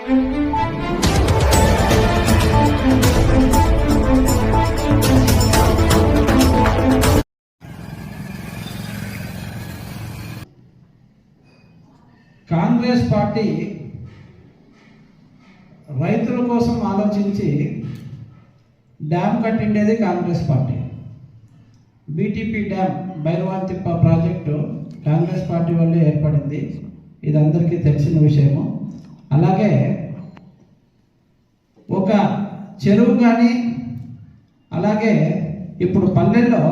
Congress party రైతుల కోసం ఆలోచించి dam కట్టిండేది Congress party. BTP dam Bhairavatippa project Congress party వల్లే ఏర్పడింది. ఇది అందరికీ తెలిసిన విషయము. అలాగే ఒక చెరువు కానీ అలాగే ఇప్పుడు పల్లెల్లో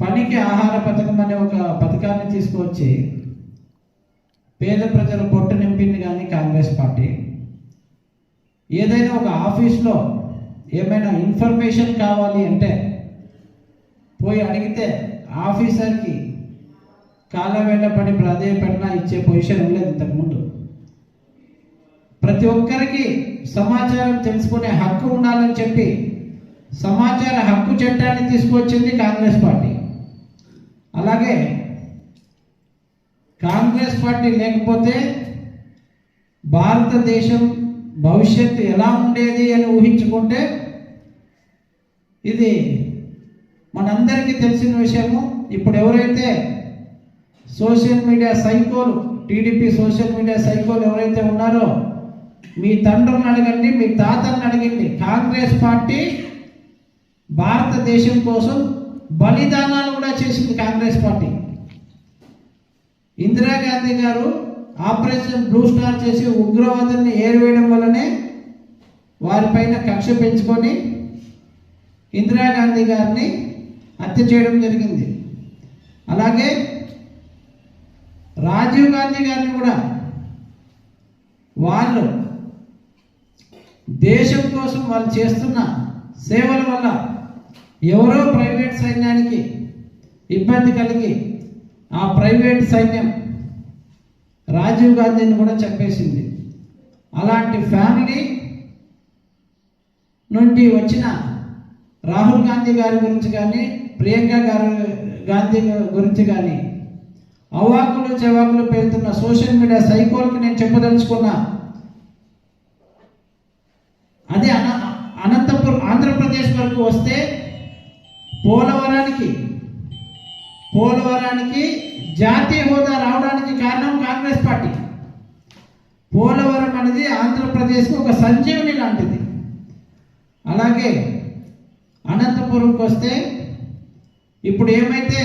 పనికి ఆహార పథకం అనే ఒక పథకాన్ని తీసుకువచ్చి పేద ప్రజల పొట్టు నింపింది కానీ కాంగ్రెస్ పార్టీ. ఏదైనా ఒక ఆఫీస్లో ఏమైనా ఇన్ఫర్మేషన్ కావాలి అంటే పోయి అడిగితే ఆఫీసర్కి కాళ్ళ వేళ్ళ పడి ప్రాధాన్యపడినా ఇచ్చే పొజిషన్ ఉండలేదు ఇంతకుముందు ప్రతి ఒక్కరికి సమాచారం తెలుసుకునే హక్కు ఉండాలని చెప్పి సమాచార హక్కు చట్టాన్ని తీసుకొచ్చింది కాంగ్రెస్ పార్టీ. అలాగే కాంగ్రెస్ పార్టీ లేకపోతే భారతదేశం భవిష్యత్తు ఎలా ఉండేది అని ఊహించుకుంటే ఇది మనందరికీ తెలిసిన విషయము. ఇప్పుడు ఎవరైతే సోషల్ మీడియా సైకోలు టీడీపీ సోషల్ మీడియా సైకోలు ఎవరైతే ఉన్నారో మీ తండ్రిని అడగండి మీ తాతని అడగండి. కాంగ్రెస్ పార్టీ భారతదేశం కోసం బలిదానాలు కూడా చేసింది కాంగ్రెస్ పార్టీ. ఇందిరాగాంధీ గారు ఆపరేషన్ బ్లూ స్టార్ చేసి ఉగ్రవాదాన్ని ఏరివేయడం వల్లనే వారిపైన కక్ష పెంచుకొని ఇందిరాగాంధీ గారిని హత్య చేయడం జరిగింది. అలాగే రాజీవ్ గాంధీ గారిని కూడా వాళ్ళు దేశం కోసం వాళ్ళు చేస్తున్న సేవల వల్ల ఎవరో ప్రైవేట్ సైన్యానికి ఇబ్బంది కలిగి ఆ ప్రైవేట్ సైన్యం రాజీవ్ గాంధీని కూడా చంపేసింది. అలాంటి ఫ్యామిలీ నుండి వచ్చిన రాహుల్ గాంధీ గారి గురించి కానీ ప్రియాంక గారి గాంధీ గురించి కానీ అవాకులు చెవాకులు పేరుతున్న సోషల్ మీడియా సైకోల్కి నేను చెప్పదలుచుకున్నా అదే అన అనంతపురం ఆంధ్రప్రదేశ్ వరకు వస్తే పోలవరానికి పోలవరానికి జాతీయ హోదా రావడానికి కారణం కాంగ్రెస్ పార్టీ. పోలవరం అనేది ఆంధ్రప్రదేశ్కి ఒక సంజీవని లాంటిది. అలాగే అనంతపురంకి వస్తే ఇప్పుడు ఏమైతే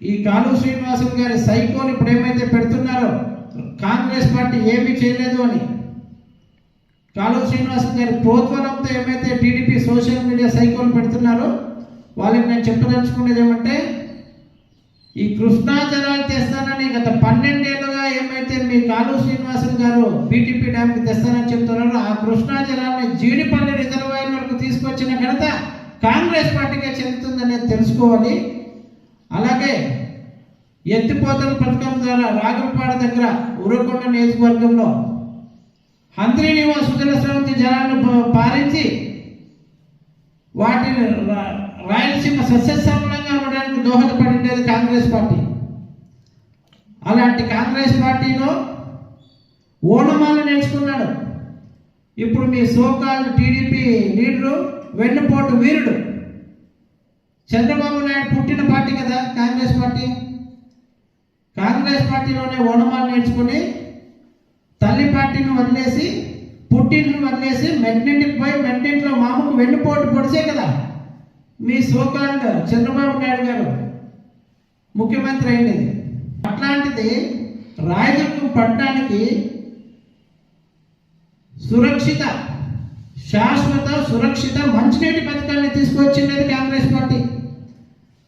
ఈ కాలు శ్రీనివాసులు గారి సైకోని ఇప్పుడు ఏమైతే పెడుతున్నారో కాంగ్రెస్ పార్టీ ఏమీ చేయలేదు అని. కాలు శ్రీనివాసులు గారి ప్రోత్సాహంతో ఏమైతే టీడీపీ సోషల్ మీడియా సైకోలు పెడుతున్నారో వాళ్ళకి నేను చెప్పదలుచుకునేది ఏమంటే ఈ కృష్ణా జలాలు తెస్తానని గత పన్నెండేళ్ళుగా ఏమైతే మీ కాలు శ్రీనివాసులు గారు బీటీపీ డ్యామ్కి తెస్తానని చెప్తున్నారో ఆ కృష్ణా జలాన్ని జీడిపల్లి రిజర్వాయర్ వరకు తీసుకొచ్చిన ఘనత కాంగ్రెస్ పార్టీకే చెందుతుందనేది తెలుసుకోవాలి. అలాగే ఎత్తిపోతల పథకం ద్వారా రాగులపాడ దగ్గర ఉరకొండ నియోజకవర్గంలో హంద్రీనివా సుజల స్రవంతి జలాలను పారించి వాటిని రాయలసీమ సస్యశ్యామలంగా ఉండడానికి దోహదపడిండేది కాంగ్రెస్ పార్టీ. అలాంటి కాంగ్రెస్ పార్టీలో ఓనమాల నేర్చుకున్నాడు. ఇప్పుడు మీ సోకాల్ టీడీపీ లీడరు వెన్నుపోటు వీరుడు. చంద్రబాబు నాయుడు పుట్టిన పార్టీ కదా కాంగ్రెస్ పార్టీ. కాంగ్రెస్ పార్టీలోనే ఓనమాలు నేర్చుకుని తల్లి పార్టీని వదిలేసి పుట్టింటిని వదిలేసి మెట్టింటికి పోయి మెట్టింట్లో మామకు వెన్నుపోటు పొడిచే కదా. మీ సోకాండ్ చంద్రబాబు నాయుడు గారు ముఖ్యమంత్రి అయినది అట్లాంటిది రాయదుర్గం పట్టణానికి సురక్షిత శాశ్వత సురక్షిత మంచినీటి పథకాన్ని తీసుకొచ్చినది కాంగ్రెస్ పార్టీ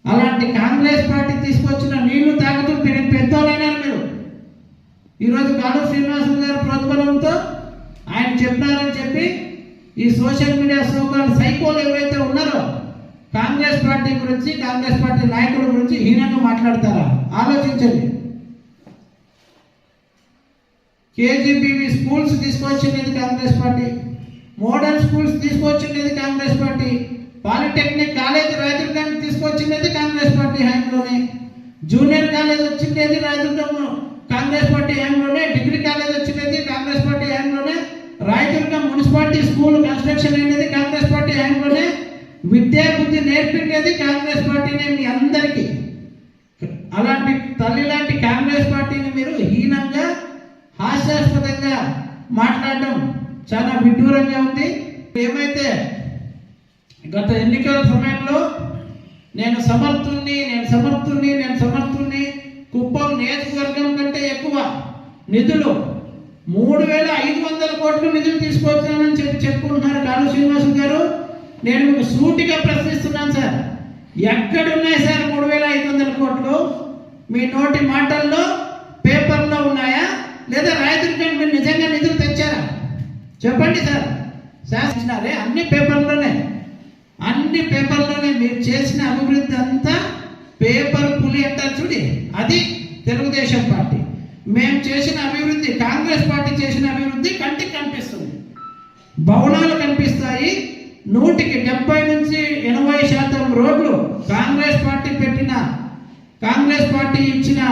అలాంటి కాంగ్రెస్ పార్టీ తీసుకొచ్చిన నీళ్ళు తాగుతూ నేను పెద్దోళ్ళైనారు మీరు. ఈరోజు కాలు శ్రీనివాసులు గారి ప్రోద్బలంతో ఆయన చెప్పినారని చెప్పి ఈ సోషల్ మీడియా సోకాల సైకోలు ఎవరైతే ఉన్నారో కాంగ్రెస్ పార్టీ గురించి కాంగ్రెస్ పార్టీ నాయకుల గురించి హీనంగా మాట్లాడతారా? ఆలోచించండి. కేజీబీవీ స్కూల్స్ తీసుకొచ్చినది కాంగ్రెస్ పార్టీ. మోడల్ స్కూల్స్ తీసుకొచ్చినది కాంగ్రెస్ పార్టీ. పాలిటెక్నిక్ కాలేజ్ రాయదుర్గాన్ని తీసుకొచ్చింది కాంగ్రెస్ పార్టీ హ్యాండ్లోనే. జూనియర్ కాలేజ్ వచ్చింది రాయదుర్గం కాంగ్రెస్ పార్టీ హయాంలోనే డిగ్రీ కాలేజ్ వచ్చింది కాంగ్రెస్ పార్టీ హ్యాండ్లోనే. రాయదుర్గం మున్సిపాలిటీ స్కూల్ కన్స్ట్రక్షన్ అనేది కాంగ్రెస్ పార్టీ హయాంలోనే విద్యా బుద్ధి నేర్పించేది కాంగ్రెస్ పార్టీనే మీ అందరికీ. అలాంటి తల్లి లాంటి కాంగ్రెస్ పార్టీని మీరు హీనంగా హాస్యాస్పదంగా మాట్లాడడం చాలా విడ్డూరంగా ఉంది. ఏమైతే గత ఎన్నికల సమయంలో నేను సమర్థుణ్ణి నేను సమర్థుణ్ణి నేను సమర్థుణ్ణి కుప్పం నియోజకవర్గం కంటే ఎక్కువ నిధులు మూడు వేల ఐదు వందల కోట్లు నిధులు తీసుకొచ్చానని చెప్పి చెప్పుకుంటున్నారు కాలు శ్రీనివాసు గారు. నేను మీకు సూటిగా ప్రశ్నిస్తున్నాను సార్. ఎక్కడున్నాయి సార్ మూడు వేల ఐదు వందల కోట్లు? మీ నోటి మాటల్లో పేపర్లో ఉన్నాయా? లేదా రాయదుర్గం మీరు నిజంగా నిధులు తెచ్చారా? చెప్పండి సార్. శాసించినారే అన్ని పేపర్లోనే. అన్ని పేపర్లోనే మీరు చేసిన అభివృద్ధి అంతా పేపర్ పులి అంటారు చూడి. అది తెలుగుదేశం పార్టీ. మేము చేసిన అభివృద్ధి కాంగ్రెస్ పార్టీ చేసిన అభివృద్ధి కంటికి కనిపిస్తుంది. భవనాలు కనిపిస్తాయి. నూటికి డెబ్బై నుంచి ఎనభై శాతం రోడ్లు కాంగ్రెస్ పార్టీ పెట్టిన కాంగ్రెస్ పార్టీ ఇచ్చిన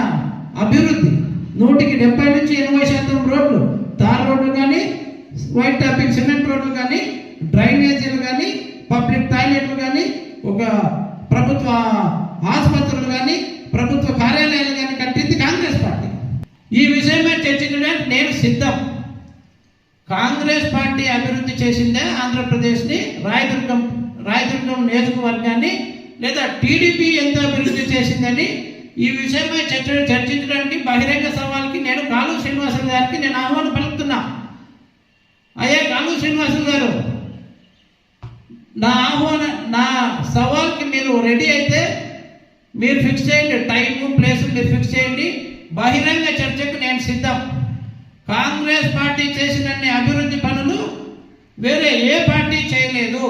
అభివృద్ధి. నూటికి డెబ్బై నుంచి ఎనభై శాతం రోడ్లు తార్ రోడ్లు కానీ వైట్ టాపింగ్ సిమెంట్ రోడ్లు కానీ డ్రైనేజీలు కానీ పబ్లిక్ టాయిలెట్లు కానీ ఒక ప్రభుత్వ ఆసుపత్రులు కానీ ప్రభుత్వ కార్యాలయాలు కానీ కట్టింది కాంగ్రెస్ పార్టీ. ఈ విషయమే చర్చించడానికి నేను సిద్ధం. కాంగ్రెస్ పార్టీ అభివృద్ధి చేసిందే ఆంధ్రప్రదేశ్ని రాయదుర్గం రాయదుర్గం నియోజకవర్గాన్ని లేదా టీడీపీ ఎంత అభివృద్ధి చేసిందని ఈ విషయమై చర్చ చర్చించడానికి బహిరంగ సవాల్కి నేను కాలు శ్రీనివాసులు గారికి నేను ఆహ్వానం పలుకుతున్నా. అయ్యా కాలు శ్రీనివాసులు గారు నా ఆహ్వాన నా సవాల్కి మీరు రెడీ అయితే మీరు ఫిక్స్ చేయండి. టైము ప్లేస్ మీరు ఫిక్స్ చేయండి. బహిరంగ చర్చకు నేను సిద్ధం. కాంగ్రెస్ పార్టీ చేసినన్ని అభివృద్ధి పనులు వేరే ఏ పార్టీ చేయలేదు.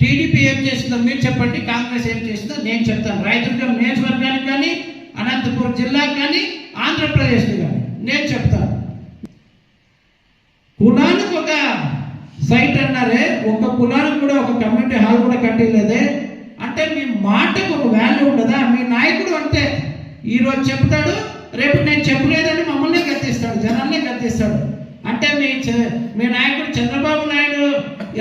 టీడీపీ ఏం చేసిందో మీరు చెప్పండి. కాంగ్రెస్ ఏం చేసిందో నేను చెప్తాను. రాయదుర్గం నియోజకవర్గానికి కానీ అనంతపురం జిల్లాకు కానీ ఆంధ్రప్రదేశ్కి కానీ నేను చెప్తాను. కులానికి సైట్ అన్నారే ఒక కులానికి కూడా ఒక కమ్యూనిటీ హాల్ కూడా కట్టలేదే అంటే మీ మాటకు ఒక వాల్యూ ఉండదా? మీ నాయకుడు అంటే ఈరోజు చెప్తాడు రేపు నేను చెప్పలేదని మమ్మల్ని గర్తిస్తాడు జనాల్ని గర్తిస్తాడు అంటే మీ మీ నాయకుడు చంద్రబాబు నాయుడు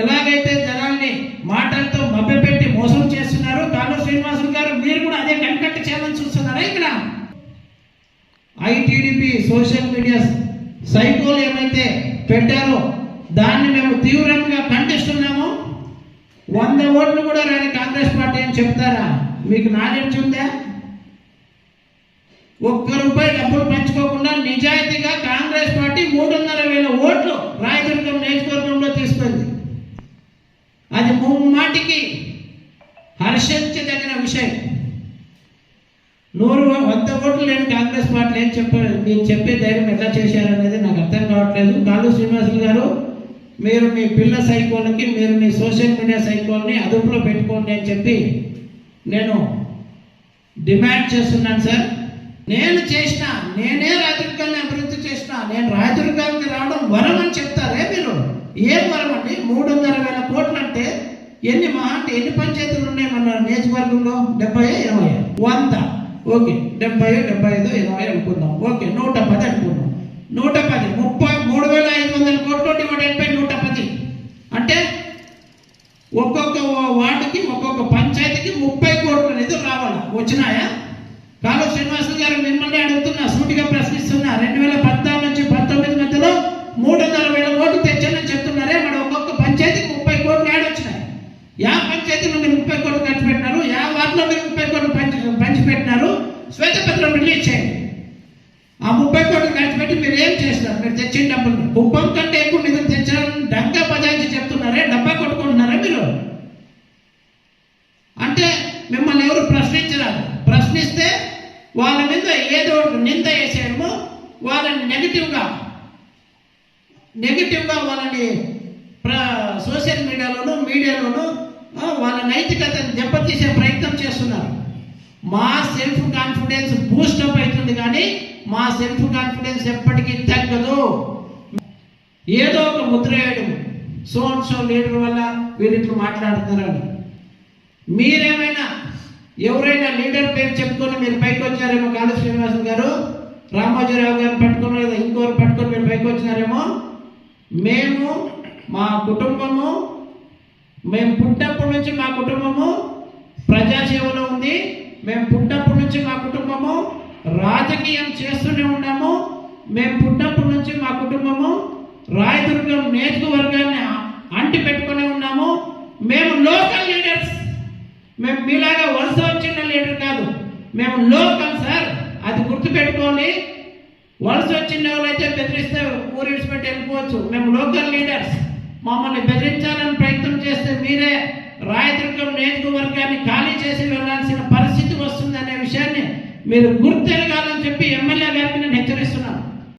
ఎలాగైతే జనాల్ని మాటలతో మభ్యపెట్టి మోసం చేస్తున్నారు కాలు శ్రీనివాసులు గారు మీరు కూడా అదే కనికట్టు చేయాలని చూస్తున్నారా ఇక్కడ? ఐటీడీపీ సోషల్ మీడియా సైకోలు ఏమైతే పెట్టారో దాన్ని మేము తీవ్రంగా ఖండిస్తున్నాము. వంద ఓట్లు కూడా రాని కాంగ్రెస్ పార్టీ అని చెప్తారా? మీకు నాలెడ్జ్ ఉందా? ఒక్క రూపాయి డబ్బులు పెంచుకోకుండా నిజాయితీగా కాంగ్రెస్ పార్టీ మూడున్నర వేల ఓట్లు రాయదుర్గం నియోజకవర్గంలో తీసుకుంది అది మాటికి హర్షించదగిన విషయం. నూరు వంద ఓట్లు లేని కాంగ్రెస్ పార్టీ ఏం చెప్పారు నేను చెప్పే ధైర్యం ఎట్లా చేశారనేది నాకు అర్థం కావట్లేదు. కాలు శ్రీనివాసులు గారు మీరు మీ పిల్ల సైకోలకి మీరు మీ సోషల్ మీడియా సైకోల్ని అదుపులో పెట్టుకోండి అని చెప్పి నేను డిమాండ్ చేస్తున్నాను సార్. నేను చేసిన నేనే రాజదుర్గాన్ని అభివృద్ధి చేసిన నేను రాజదుర్గానికి రావడం వరం అని చెప్తారే మీరు? ఏం వరం అండి మూడున్నర వేల కోట్లు అంటే ఎన్ని మహా అంటే ఎన్ని పంచాయతీలు ఉన్నాయి మన నియోజకవర్గంలో? డెబ్బై ఇరవై వంద. ఓకే డెబ్బై డెబ్బై ఐదు ఇరవై అనుకుందాం. ఓకే నూట పది అనుకుందాం. నూట వేల వందల కోట్లు డివైడెడ్ బై నూట పది. అంటే ఒక్కొక్క వార్డుకి ఒక్కొక్క పంచాయతీకి ముప్పై కోట్ల నిధులు రావాలి. వచ్చినాయా? కాలు శ్రీనివాసులు గారు మిమ్మల్ని అడుగుతున్నా సూటిగా ప్రశ్నిస్తున్నా రెండు వేల పద్నాలుగు నుంచి పంతొమ్మిది మధ్యలో మూడున్నర వేల కోట్లు తెచ్చానని చెప్తున్నారే మరి ఒక్కొక్క పంచాయతీకి ముప్పై కోట్లు యాడ్ వచ్చినాయి. యా పంచాయతీలో మీరు ముప్పై కోట్లు ఖర్చు పెట్టినారు యా వార్డులో మీరు ముప్పై కోట్లు పంచి పంచిపెట్టినారు. శ్వేతపత్రం రిలీజ్ చేయండి. ఆ ముప్పై కోట్లు ఖర్చు పెట్టి మీరు ఏం చేస్తున్నారు? మీరు తెచ్చిన డబ్బులు. కుప్పం కంటే ఎక్కువ నిధులు తెచ్చారని డంకా బజాయించి చెప్తున్నారే? డబ్బా కొట్టుకుంటున్నారా మీరు? అంటే మిమ్మల్ని ఎవరు ప్రశ్నించరాదు. ప్రశ్నిస్తే వాళ్ళ మీద ఏదో ఒకటి నింద వేసేయడము వాళ్ళని నెగిటివ్గా నెగిటివ్గా వాళ్ళని ప్ర సోషల్ మీడియాలోను మీడియాలోను వాళ్ళ నైతికతను దెబ్బతీసే ప్రయత్నం చేస్తున్నారు. మా సెల్ఫ్ కాన్ఫిడెన్స్ బూస్టప్ అవుతుంది కానీ మా సెల్ఫ్ కాన్ఫిడెన్స్ ఎప్పటికీ తగ్గదు. ఏదో ఒక ముద్ర వేయడం. సో అండ్ సో లీడర్ వల్ల వీరు ఇట్లా మాట్లాడుతున్నారని. మీరేమైనా ఎవరైనా లీడర్ పేరు చెప్పుకొని మీరు పైకి వచ్చారేమో కాళీ శ్రీనివాసన్ గారు రామోజీరావు గారిని పట్టుకొని లేదా ఇంకోరు పట్టుకొని మీరు పైకి వచ్చినారేమో మేము మా కుటుంబము మేము పుట్టినప్పటి నుంచి మా కుటుంబము ప్రజాసేవలో ఉంది. మేము పుట్టినప్పటి నుంచి మా కుటుంబము రాజకీయం చేస్తూనే ఉన్నాము. మేము పుట్టినప్పటి నుంచి మా కుటుంబము రాయదుర్గం నియోజకవర్గాన్ని అంటి పెట్టుకుని ఉన్నాము. మేము లోకల్ లీడర్స్. మేము మీలాగా వలస వచ్చిన లీడర్ కాదు. మేము లోకల్ సార్. అది గుర్తుపెట్టుకోండి. వలస వచ్చిన వాళ్ళైతే బెదిరిస్తే ఊరు విడిచిపెట్టి వెళ్ళిపోవచ్చు. మేము లోకల్ లీడర్స్. మమ్మల్ని బెదిరించాలని ప్రయత్నం చేస్తే మీరే రాయదుర్గం నియోజకవర్గాన్ని ఖాళీ చేసి వెళ్ళాల్సిన పరిస్థితి వస్తుంది అనే విషయాన్ని మీరు గుర్తెరగాలని చెప్పి ఎమ్మెల్యే గారికి నేను హెచ్చరిస్తున్నాను.